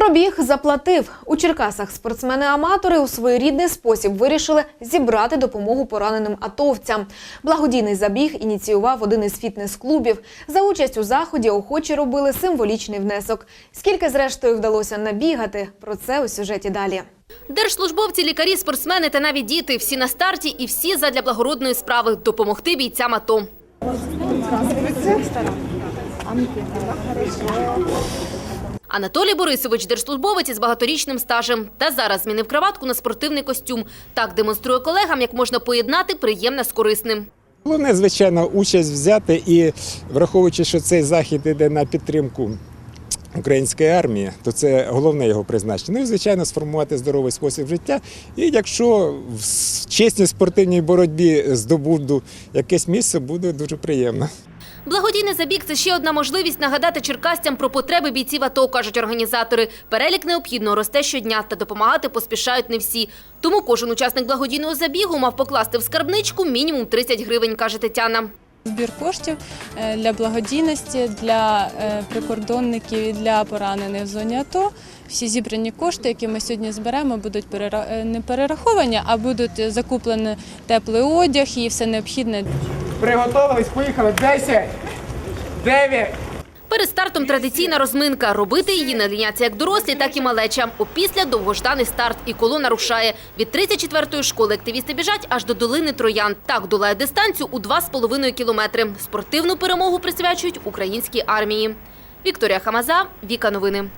Пробіг заплатив. У Черкасах спортсмени-аматори у своєрідний спосіб вирішили зібрати допомогу пораненим атовцям. Благодійний забіг ініціював один із фітнес-клубів. За участь у заході охочі робили символічний внесок. Скільки зрештою вдалося набігати, про це у сюжеті далі. Держслужбовці, лікарі, спортсмени та навіть діти – всі на старті і всі задля благородної справи – допомогти бійцям АТО. Анатолій Борисович – держслужбовець із багаторічним стажем. Та зараз змінив краватку на спортивний костюм. Так демонструє колегам, як можна поєднати приємне з корисним. Головне, звичайно, участь взяти і враховуючи, що цей захід йде на підтримку української армії, то це головне його призначення. Ну і звичайно, сформувати здоровий спосіб життя. І якщо в чесній спортивній боротьбі здобуду якесь місце, буде дуже приємно. Благодійний забіг – це ще одна можливість нагадати черкастям про потреби бійців АТО, кажуть організатори. Перелік необхідно росте щодня, та допомагати поспішають не всі. Тому кожен учасник благодійного забігу мав покласти в скарбничку мінімум 30 гривень, каже Тетяна. Збір коштів е, для благодійності, для е, прикордонників і для поранених в зоні АТО. Всі зібрані кошти, які ми сьогодні зберемо, будуть е, не перераховані, а будуть закуплені теплий одяг і все необхідне Приготовились, поїхали. 10, 9, Перед стартом традиційна розминка. Робити її надліняться як дорослі, так і малеча. Опісля довгожданий старт і колона рушає. Від 34-ї школи активісти біжать аж до долини Троян. Так долає дистанцію у 2,5 кілометри. Спортивну перемогу присвячують українській армії. Вікторія Хамаза, Віка Новини.